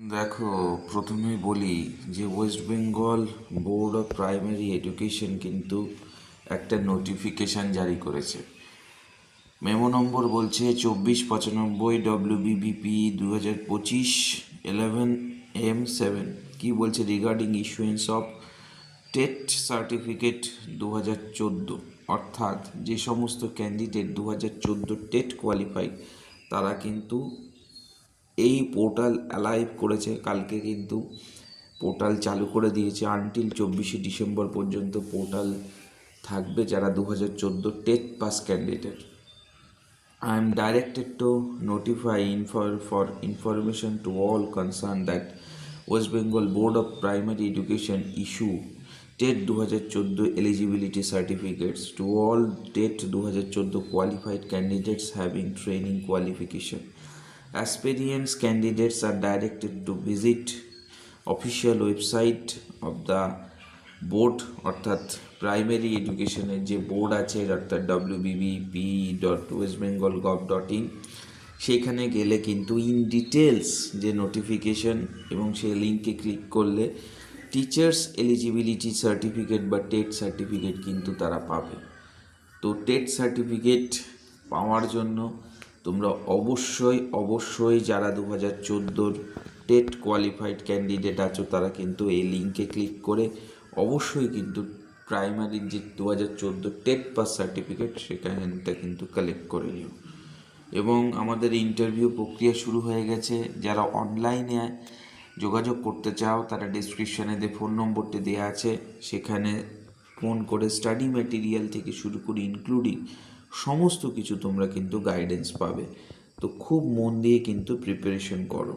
দেখো, প্রথমেই বলি যে West Bengal board of primary education কিন্তু একটা নোটিফিকেশান জারি করেছে। মেমো নম্বর বলছে চব্বিশ পঁচানব্বই ডব্লিউবিবিপি দু হাজার পঁচিশ ইলেভেন এম সেভেন কী বলছে? Regarding issuance of TET certificate দু হাজার চোদ্দ। অর্থাৎ যে সমস্ত ক্যান্ডিডেট দু হাজার চোদ্দ টেট কোয়ালিফাইড তারা কিন্তু এই পোর্টাল অ্যালাইভ করেছে কালকে কিন্তু পোর্টাল চালু করে দিয়েছে আনটিল চব্বিশে ডিসেম্বর পর্যন্ত পোর্টাল থাকবে যারা দু হাজার চোদ্দ TET pass candidate I am directed to notify ইনফর for information to all concern that West Bengal board of primary education issue TET দু হাজার চোদ্দ eligibility certificates to all TET দু হাজার চোদ্দ qualified candidates having training qualification Aspirants candidates are directed to visit official website of the board অর্থাৎ primary এডুকেশনের যে board আছে অর্থাৎ WBBP dot West Bengal gov dot in সেইখানে গেলে কিন্তু ইন ডিটেলস যে নোটিফিকেশন এবং সেই লিঙ্কে ক্লিক করলে টিচার্স এলিজিবিলিটি সার্টিফিকেট বা টেট সার্টিফিকেট কিন্তু তারা পাবে। তো টেট সার্টিফিকেট পাওয়ার জন্য তোমরা অবশ্যই অবশ্যই যারা দু হাজার চোদ্দোর টেট কোয়ালিফাইড ক্যান্ডিডেট আছো, তারা কিন্তু এই লিঙ্কে ক্লিক করে অবশ্যই কিন্তু প্রাইমারির যে দু হাজার চোদ্দ টেট পাস সার্টিফিকেট সেখানটা কিন্তু কালেক্ট করে নিও। এবং আমাদের ইন্টারভিউ প্রক্রিয়া শুরু হয়ে গেছে। যারা অনলাইনে যোগাযোগ করতে চাও, তারা ডিসক্রিপশানে যে ফোন নম্বরটি দেওয়া আছে, সেখানে ফোন করে স্টাডি ম্যাটেরিয়াল থেকে শুরু করে ইনক্লুডিং সমস্ত কিছু তোমরা কিন্তু গাইডেন্স পাবে। তো খুব মন দিয়ে কিন্তু প্রিপারেশন করো।